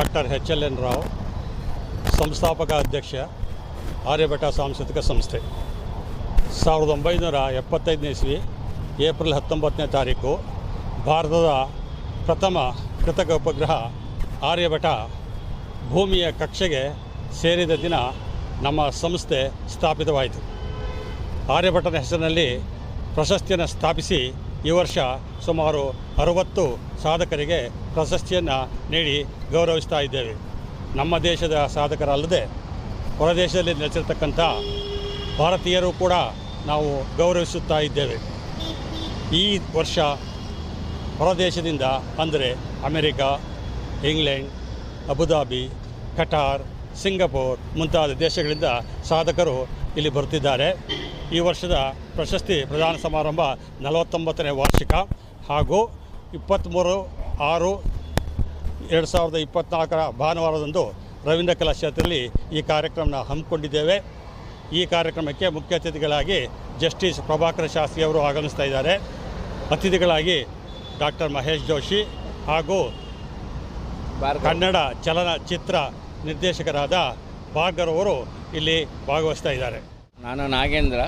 Doctor H L N Rao, ಸಂಸ್ಥಾಪಕ ಅಧ್ಯಕ್ಷ ಆರ್ಯಭಟ ಸಾಂಸ್ಕೃತಿಕ ಸಂಸ್ಥೆ. ಸಾವಿರದ ಒಂಬೈನೂರ ಎಪ್ಪತ್ತೈದನೇ ಇಸ್ವಿ, ಏಪ್ರಿಲ್ ಹತ್ತೊಂಬತ್ತನೇ ತಾರೀಕು, ಭಾರತದ ಪ್ರಥಮ ಕೃತಕ ಉಪಗ್ರಹ ಆರ್ಯಭಟ ಭೂಮಿಯ ಕಕ್ಷೆಗೆ ಸೇರಿದ ದಿನ ನಮ್ಮ ಸಂಸ್ಥೆ ಸ್ಥಾಪಿತವಾಯಿತು. ಆರ್ಯಭಟನ ಹೆಸರಿನಲ್ಲಿ ಪ್ರಶಸ್ತಿಯನ್ನು ಸ್ಥಾಪಿಸಿ ಈ ವರ್ಷ ಸುಮಾರು ಅರವತ್ತು ಸಾಧಕರಿಗೆ ಪ್ರಶಸ್ತಿಯನ್ನು ನೀಡಿ ಗೌರವಿಸ್ತಾ ಇದ್ದೇವೆ. ನಮ್ಮ ದೇಶದ ಸಾಧಕರಲ್ಲದೆ ಹೊರದೇಶದಲ್ಲಿ ನೆಲೆಸಿರ್ತಕ್ಕಂಥ ಭಾರತೀಯರು ಕೂಡ ನಾವು ಗೌರವಿಸುತ್ತಾ ಇದ್ದೇವೆ. ಈ ವರ್ಷ ಹೊರದೇಶದಿಂದ ಅಂದರೆ America, England, Abu Dhabi, Qatar, Singapore ಮುಂತಾದ ದೇಶಗಳಿಂದ ಸಾಧಕರು ಇಲ್ಲಿ ಬರುತ್ತಿದ್ದಾರೆ ಈ ವರ್ಷದ ಪ್ರಶಸ್ತಿ ಪ್ರದಾನ ಸಮಾರಂಭ ನಲವತ್ತೊಂಬತ್ತನೇ ವಾರ್ಷಿಕ ಹಾಗೂ ಇಪ್ಪತ್ತ್ಮೂರು ಆರು ಎರಡು ಸಾವಿರದ ಇಪ್ಪತ್ತ್ನಾಲ್ಕರ ಭಾನುವಾರದಂದು ರವೀಂದ್ರ ಕಲಾಕ್ಷೇತ್ರದಲ್ಲಿ ಈ ಕಾರ್ಯಕ್ರಮನ ಹಮ್ಮಿಕೊಂಡಿದ್ದೇವೆ. ಈ ಕಾರ್ಯಕ್ರಮಕ್ಕೆ ಮುಖ್ಯ ಅತಿಥಿಗಳಾಗಿ ಜಸ್ಟಿಸ್ ಪ್ರಭಾಕರ ಶಾಸ್ತ್ರಿಯವರು ಆಗಮಿಸ್ತಾ ಇದ್ದಾರೆ. ಅತಿಥಿಗಳಾಗಿ ಡಾಕ್ಟರ್ ಮಹೇಶ್ ಜೋಶಿ ಹಾಗೂ ಕನ್ನಡ ಚಲನಚಿತ್ರ ನಿರ್ದೇಶಕರಾದ ಭಾರ್ಗರ್ ಅವರು ಇಲ್ಲಿ ಭಾಗವಹಿಸ್ತಾ ಇದ್ದಾರೆ. ನಾನು ನಾಗೇಂದ್ರ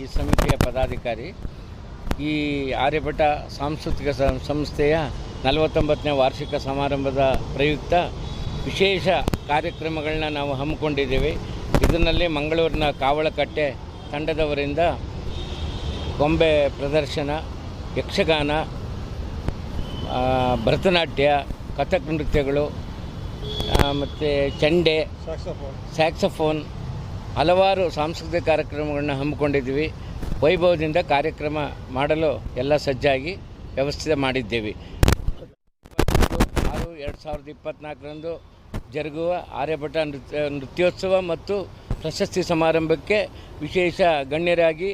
ಈ ಸಮಿತಿಯ ಪದಾಧಿಕಾರಿ. ಈ ಆರ್ಯಭಟ ಸಾಂಸ್ಕೃತಿಕ ಸಂಸ್ಥೆಯ ನಲವತ್ತೊಂಬತ್ತನೇ ವಾರ್ಷಿಕ ಸಮಾರಂಭದ ಪ್ರಯುಕ್ತ ವಿಶೇಷ ಕಾರ್ಯಕ್ರಮಗಳನ್ನ ನಾವು ಹಮ್ಮಿಕೊಂಡಿದ್ದೇವೆ. ಇದರಲ್ಲಿ ಮಂಗಳೂರಿನ ಕಾವಳಕಟ್ಟೆ ತಂಡದವರಿಂದ ಗೊಂಬೆ ಪ್ರದರ್ಶನ ಯಕ್ಷಗಾನ ಭರತನಾಟ್ಯ ಕಥಕ್ ನೃತ್ಯಗಳು ಮತ್ತು ಚಂಡೆ ಸ್ಯಾಕ್ಸಫೋನ್ ಹಲವಾರು ಸಾಂಸ್ಕೃತಿಕ ಕಾರ್ಯಕ್ರಮಗಳನ್ನ ಹಮ್ಮಿಕೊಂಡಿದ್ದೀವಿ. ವೈಭವದಿಂದ ಕಾರ್ಯಕ್ರಮ ಮಾಡಲು ಎಲ್ಲ ಸಜ್ಜಾಗಿ ವ್ಯವಸ್ಥೆ ಮಾಡಿದ್ದೇವೆ. ಆರು ಎರಡು ಸಾವಿರದ ಇಪ್ಪತ್ತ್ನಾಲ್ಕರಂದು ಜರುಗುವ ಆರ್ಯಭಟ ನೃತ್ಯ, ನೃತ್ಯೋತ್ಸವ ಮತ್ತು ಪ್ರಶಸ್ತಿ ಸಮಾರಂಭಕ್ಕೆ ವಿಶೇಷ ಗಣ್ಯರಾಗಿ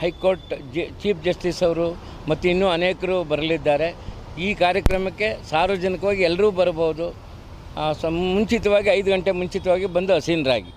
ಹೈಕೋರ್ಟ್ ಜಿ, ಚೀಫ್ ಜಸ್ಟಿಸ್ ಅವರು ಮತ್ತು ಇನ್ನೂ ಅನೇಕರು ಬರಲಿದ್ದಾರೆ. ಈ ಕಾರ್ಯಕ್ರಮಕ್ಕೆ ಸಾರ್ವಜನಿಕವಾಗಿ ಎಲ್ಲರೂ ಬರಬಹುದು. ಮುಂಚಿತವಾಗಿ ಐದು ಗಂಟೆ ಮುಂಚಿತವಾಗಿ ಬಂದು ಹಸೀನರಾಗಿ.